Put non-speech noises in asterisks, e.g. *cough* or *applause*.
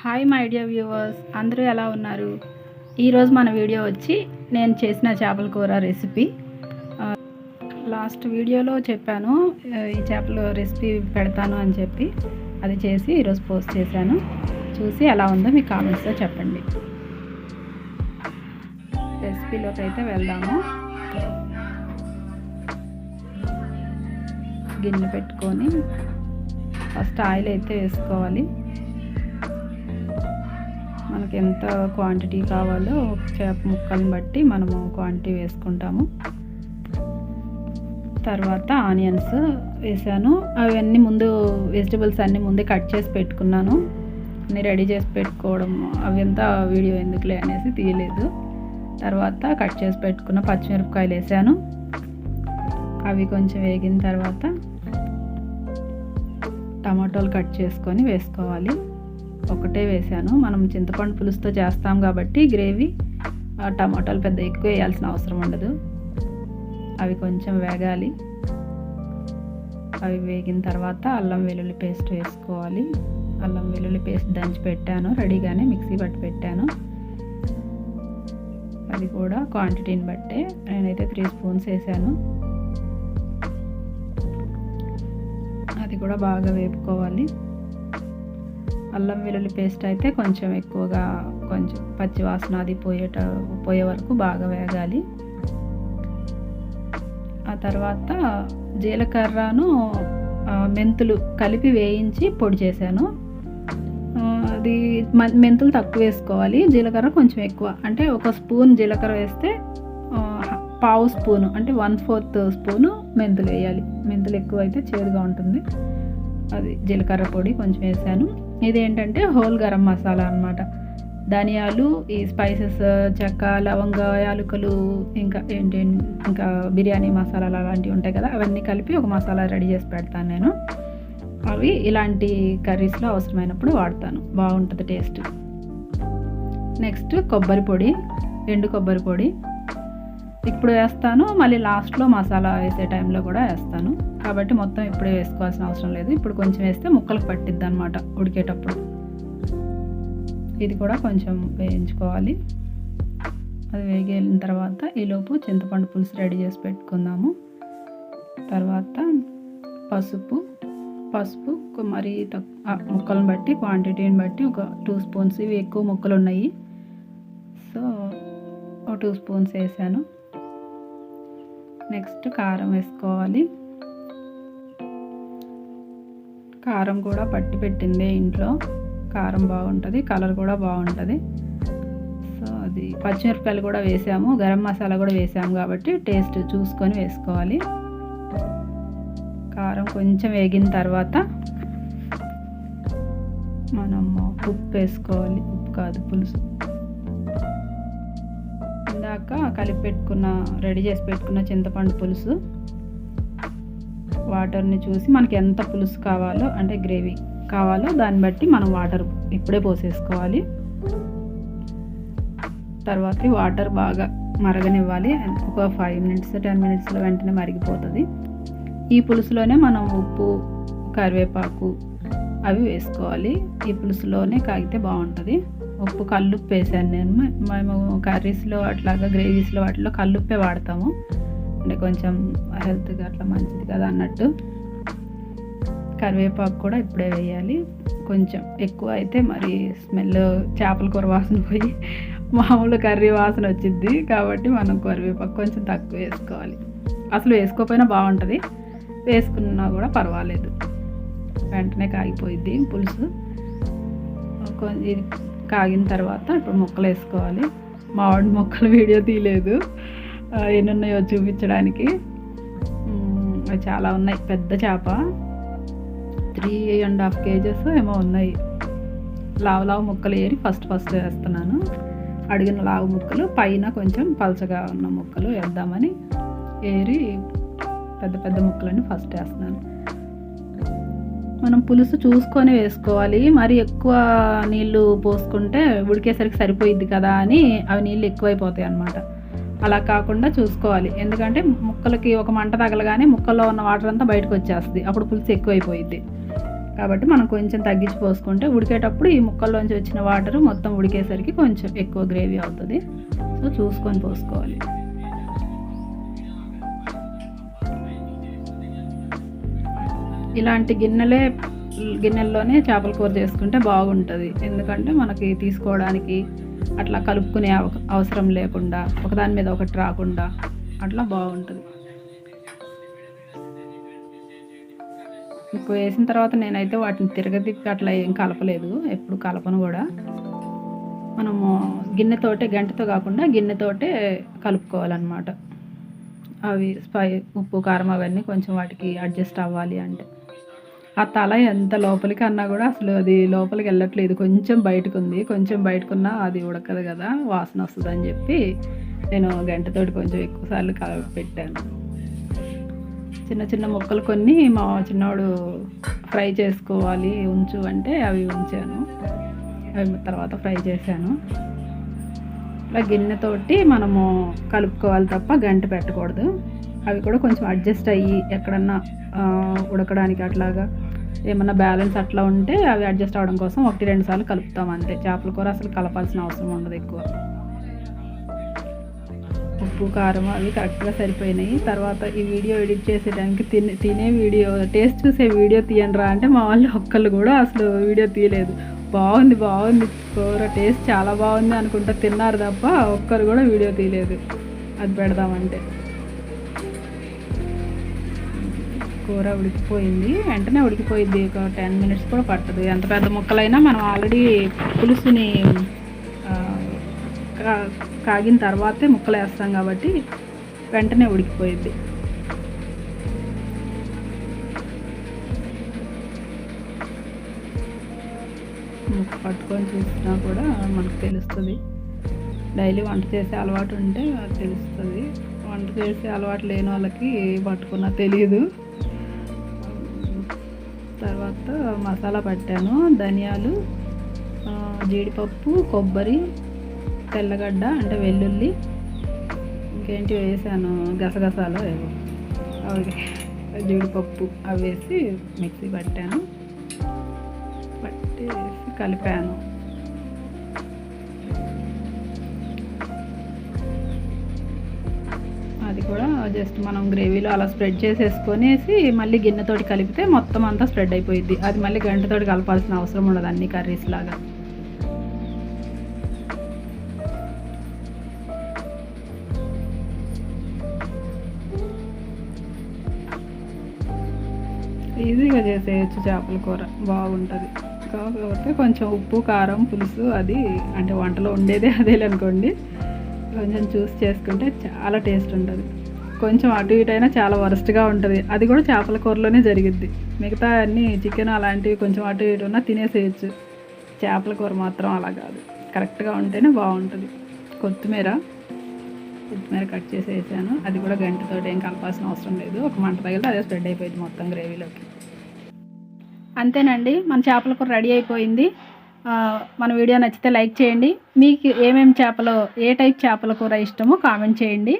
Hi my dear viewers అందరూ ఎలా ఉన్నారు? ఈరోజు మన వీడియో వచ్చి నేను చేసిన చేపల కూర రెసిపీ లాస్ట్ వీడియోలో చెప్పాను ఈ చేపల రెసిపీ పెడతాను అని చెప్పి. అది చేసి ఈరోజు పోస్ట్ చేశాను. చూసి ఎలా ఉందో మీ కామెంట్స్లో చెప్పండి. రెసిపీలోకి అయితే వెళ్దాము. గిన్నె పెట్టుకొని ఫస్ట్ ఆయిల్ అయితే వేసుకోవాలి. మనకి ఎంత క్వాంటిటీ కావాలో చేప ముక్కల్ని బట్టి మనము క్వాంటిటీ వేసుకుంటాము. తర్వాత ఆనియన్స్ వేసాను. అవన్నీ ముందు వెజిటబుల్స్ అన్నీ ముందే కట్ చేసి పెట్టుకున్నాను. అన్నీ రెడీ చేసి పెట్టుకోవడం అవంతా వీడియో ఎందుకులే అనేసి తీయలేదు. తర్వాత కట్ చేసి పెట్టుకున్న పచ్చిమిరపకాయలు వేసాను. అవి కొంచెం వేగిన తర్వాత టమాటోలు కట్ చేసుకొని వేసుకోవాలి. ఒకటే వేసాను మనం చింతపండు పులుసుతో చేస్తాం కాబట్టి గ్రేవీ ఆ టమాటాలు పెద్ద ఎక్కువ వేయాల్సిన అవసరం ఉండదు. అవి కొంచెం వేగాలి. అవి వేగిన తర్వాత అల్లం వెల్లుల్లి పేస్ట్ వేసుకోవాలి. అల్లం వెల్లుల్లి పేస్ట్ దంచి పెట్టాను. రెడీగానే మిక్సీ పట్టి పెట్టాను. అది కూడా క్వాంటిటీని బట్టే నేనైతే త్రీ స్పూన్స్ వేసాను. అది కూడా బాగా వేపుకోవాలి. అల్లం వెల్లుల్లి పేస్ట్ అయితే కొంచెం ఎక్కువగా కొంచెం పచ్చి వాసన అది పోయేట పోయే వరకు బాగా వేగాలి. ఆ తర్వాత జీలకర్రను మెంతులు కలిపి వేయించి పొడి చేశాను. అది మెంతులు తక్కువ వేసుకోవాలి. జీలకర్ర కొంచెం ఎక్కువ అంటే ఒక స్పూన్ జీలకర్ర వేస్తే పావు స్పూను అంటే వన్ ఫోర్త్ స్పూను మెంతులు వేయాలి. మెంతులు ఎక్కువ అయితే చేదుగా ఉంటుంది. అది జీలకర్ర పొడి కొంచెం వేసాను. ఇదేంటంటే హోల్ గరం మసాలా అన్నమాట. ధనియాలు ఈ స్పైసెస్ చెక్క లవంగ యాలకులు ఇంకా ఏంటి ఇంకా బిర్యానీ మసాలాలు అలాంటివి ఉంటాయి కదా అవన్నీ కలిపి ఒక మసాలా రెడీ చేసి పెడతాను నేను. అవి ఇలాంటి కర్రీస్లో అవసరమైనప్పుడు వాడతాను. బాగుంటుంది టేస్ట్. నెక్స్ట్ కొబ్బరి పొడి ఎండు కొబ్బరి పొడి. ఇప్పుడు వేస్తాను మళ్ళీ లాస్ట్లో మసాలా వేసే టైంలో కూడా వేస్తాను. కాబట్టి మొత్తం ఇప్పుడే వేసుకోవాల్సిన అవసరం లేదు. ఇప్పుడు కొంచెం వేస్తే ముక్కలకు పట్టిద్ది అనమాట ఉడికేటప్పుడు. ఇది కూడా కొంచెం వేయించుకోవాలి. అది వేగి వెళ్ళిన తర్వాత ఈలోపు చింతపండు పులుసు రెడీ చేసి పెట్టుకుందాము. తర్వాత పసుపు పసుపు మరి మరీ తక్కువ ముక్కలను బట్టి క్వాంటిటీని బట్టి ఒక టూ స్పూన్స్ ఇవి ఎక్కువ ముక్కలు ఉన్నాయి సో ఒక టూ స్పూన్స్ వేసాను. నెక్స్ట్ కారం వేసుకోవాలి. కారం కూడా పట్టి పెట్టిందే ఇంట్లో. కారం బాగుంటుంది కలర్ కూడా బాగుంటుంది. సో అది పచ్చిమిరపకాయలు కూడా వేసాము గరం మసాలా కూడా వేసాము కాబట్టి టేస్ట్ చూసుకొని వేసుకోవాలి. కారం కొంచెం వేగిన తర్వాత మనము ఉప్పు వేసుకోవాలి ఉప్పు కాదు పులుసు. వచ్చాక కలిపి పెట్టుకున్న రెడీ చేసి పెట్టుకున్న చింతపండు పులుసు. వాటర్ని చూసి మనకి ఎంత పులుసు కావాలో అంటే గ్రేవీ కావాలో దాన్ని బట్టి మనం వాటర్ ఇప్పుడే పోసేసుకోవాలి. తర్వాత వాటర్ బాగా మరగనివ్వాలి. ఒక ఫైవ్ మినిట్స్ టెన్ మినిట్స్లో వెంటనే మరిగిపోతుంది. ఈ పులుసులోనే మనం ఉప్పు కరివేపాకు అవి వేసుకోవాలి. ఈ పులుసులోనే కాగితే బాగుంటుంది. ఉప్పు కల్లుప్పు వేసాను నేను మేము కర్రీస్లో అట్లాగా గ్రేవీస్లో వాటిలో కల్లుప్పే వాడతాము. అంటే కొంచెం హెల్త్కి అట్లా మంచిది కదా అన్నట్టు. కరివేపాకు కూడా ఇప్పుడే వేయాలి. కొంచెం ఎక్కువ అయితే మరి స్మెల్ చేపల కూర వాసన పోయి *laughs* మామూలు కర్రీ వాసన వచ్చింది కాబట్టి మనం కరివేపాకు కొంచెం తక్కువ వేసుకోవాలి. అసలు వేసుకోకపోయినా బాగుంటుంది. వేసుకున్నా కూడా పర్వాలేదు. వెంటనే కాగిపోయిద్ది పులుసు. కొంచెం ఇది కాగిన తర్వాత ఇప్పుడు ముక్కలు వేసుకోవాలి. మామిడి ముక్కలు వీడియో తీయలేదు. ఎన్ని ఉన్నాయో చూపించడానికి. అవి చాలా ఉన్నాయి. పెద్ద చేప. త్రీ అండ్ హాఫ్ కేజెస్ ఏమో ఉన్నాయి. లావు లావు ముక్కలు ఏరి ఫస్ట్ ఫస్ట్ వేస్తున్నాను. అడిగిన లావు ముక్కలు పైన కొంచెం పలచగా ఉన్న ముక్కలు వేద్దామని ఏరి పెద్ద పెద్ద ముక్కలన్నీ ఫస్ట్ వేస్తున్నాను. మనం పులుసు చూసుకొని వేసుకోవాలి. మరి ఎక్కువ నీళ్ళు పోసుకుంటే ఉడికేసరికి సరిపోయిద్ది కదా అని అవి నీళ్ళు ఎక్కువైపోతాయి అన్నమాట. అలా కాకుండా చూసుకోవాలి. ఎందుకంటే ముక్కలకి ఒక మంట తగలగానే ముక్కల్లో ఉన్న వాటర్ అంతా బయటకు వచ్చేస్తుంది. అప్పుడు పులుసు ఎక్కువైపోయిద్ది. కాబట్టి మనం కొంచెం తగ్గించి పోసుకుంటే ఉడికేటప్పుడు ఈ ముక్కల్లోంచి వచ్చిన వాటర్ మొత్తం ఉడికేసరికి కొంచెం ఎక్కువ గ్రేవీ అవుతుంది. సో చూసుకొని పోసుకోవాలి. ఇలాంటి గిన్నెలే గిన్నెల్లోనే చేపల కూర చేసుకుంటే బాగుంటుంది. ఎందుకంటే మనకి తీసుకోవడానికి అట్లా కలుపుకునే అవ- అవసరం లేకుండా ఒకదాని మీద ఒకటి రాకుండా అట్లా బాగుంటుంది. ఇప్పుడు వేసిన తర్వాత నేనైతే వాటిని తిరగదిప్పి అట్లా ఏం కలపలేదు ఎప్పుడు కలపను కూడా. మనము గిన్నెతోటే గంటతో కాకుండా గిన్నెతోటే కలుపుకోవాలన్నమాట. అవి స్పై ఉప్పు కారం అవన్నీ కొంచెం వాటికి అడ్జస్ట్ అవ్వాలి అంటే. ఆ తల ఎంత లోపలికి అన్నా కూడా అసలు అది లోపలికి వెళ్ళట్లేదు. కొంచెం బయటకు ఉంది కొంచెం బయటకున్నా అది ఉడకదు కదా వాసన వస్తుంది అని చెప్పి నేను గంటతోటి కొంచెం ఎక్కువసార్లు పెట్టాను. చిన్న చిన్న ముక్కలు కొన్ని మా చిన్నవాడు ఫ్రై చేసుకోవాలి ఉంచు అంటే అవి ఉంచాను. అవి తర్వాత ఫ్రై చేశాను. ఇలా గిన్నెతోటి మనము కలుపుకోవాలి తప్ప గంట పెట్టకూడదు. అవి కూడా కొంచెం అడ్జస్ట్ అయ్యి ఎక్కడన్నా ఉడకడానికి అట్లాగా ఏమన్నా బ్యాలెన్స్ అట్లా ఉంటే అవి అడ్జస్ట్ అవ్వడం కోసం ఒకటి రెండు సార్లు కలుపుతాం అంతే. చేపల కూర అసలు కలపాల్సిన అవసరం ఉండదు ఎక్కువ. ఉప్పు కారం అవి కరెక్ట్గా సరిపోయినాయి. తర్వాత ఈ వీడియో ఎడిట్ చేసే టైంకి తినే తినే వీడియో టేస్ట్ చూసే వీడియో తీయండి రా అంటే మా వాళ్ళు ఒక్కళ్ళు కూడా అసలు వీడియో తీయలేదు. బాగుంది బాగుంది. కూర టేస్ట్ చాలా బాగుంది అనుకుంటా తిన్నారు తప్ప ఒక్కరు కూడా వీడియో తీయలేదు. అది పెడదామంటే. కూర ఉడికిపోయింది. వెంటనే ఉడికిపోయింది ఒక టెన్ మినిట్స్ కూడా పట్టదు. ఎంత పెద్ద ముక్కలైనా మనం ఆల్రెడీ పులుసుని కా- కాగిన తర్వాతే ముక్కలు వేస్తాం కాబట్టి వెంటనే ఉడికిపోయింది పట్టుకొని చూసినా కూడా మనకు తెలుస్తుంది. డైలీ వంట చేసే అలవాటు ఉంటే అది తెలుస్తుంది. వంట చేసే అలవాటు లేని వాళ్ళకి పట్టుకున్నా తెలియదు తర్వాత మసాలా పట్టాను ధనియాలు జీడిపప్పు కొబ్బరి తెల్లగడ్డ అంటే వెల్లుల్లి ఇంకేంటి వేసాను గసగసాలు ఏవో. అవి జీడిపప్పు అవి వేసి మిక్సీ పట్టాను. కలిపాను. అది కూడా జస్ట్ మనం గ్రేవీలో అలా స్ప్రెడ్ చేసేసుకొనేసి మళ్ళీ గిన్నెతోటి కలిపితే మొత్తం అంతా స్ప్రెడ్ అయిపోయింది అది మళ్ళీ గంటతోటి కలపాల్సిన అవసరం ఉండదు అన్ని కర్రీస్ లాగా. ఈజీగా చేసేయచ్చు చేపల కూర. బాగుంటుంది. కాకపోతే కొంచెం ఉప్పు కారం పులుసు అది అంటే వంటలో ఉండేదే అదే అనుకోండి. కొంచెం చూసి చేసుకుంటే చాలా టేస్ట్ ఉంటుంది. కొంచెం అటు ఇటు అయినా చాలా వరస్ట్గా ఉంటుంది. అది కూడా చేపల కూరలోనే జరిగిద్ది. మిగతా అన్ని చికెన్ అలాంటివి కొంచెం అటు ఇటు ఉన్నా తినేసేయచ్చు. చేపల కూర మాత్రం అలా కాదు. కరెక్ట్గా ఉంటేనే బాగుంటుంది. కొత్తిమీర కొత్తిమీర కట్ చేసి వేసాను అది కూడా గంటతో ఏం కలపాల్సిన అవసరం లేదు. ఒక మంట తగిలితే అదే స్ప్రెడ్ అయిపోయింది మొత్తం గ్రేవీలోకి. అంతేనండి మన చేపల కూర రెడీ అయిపోయింది. మన వీడియో నచ్చితే లైక్ చేయండి. మీకు ఏమేమి చేపలు ఏ టైప్ చేపల కూర ఇష్టమో కామెంట్ చేయండి.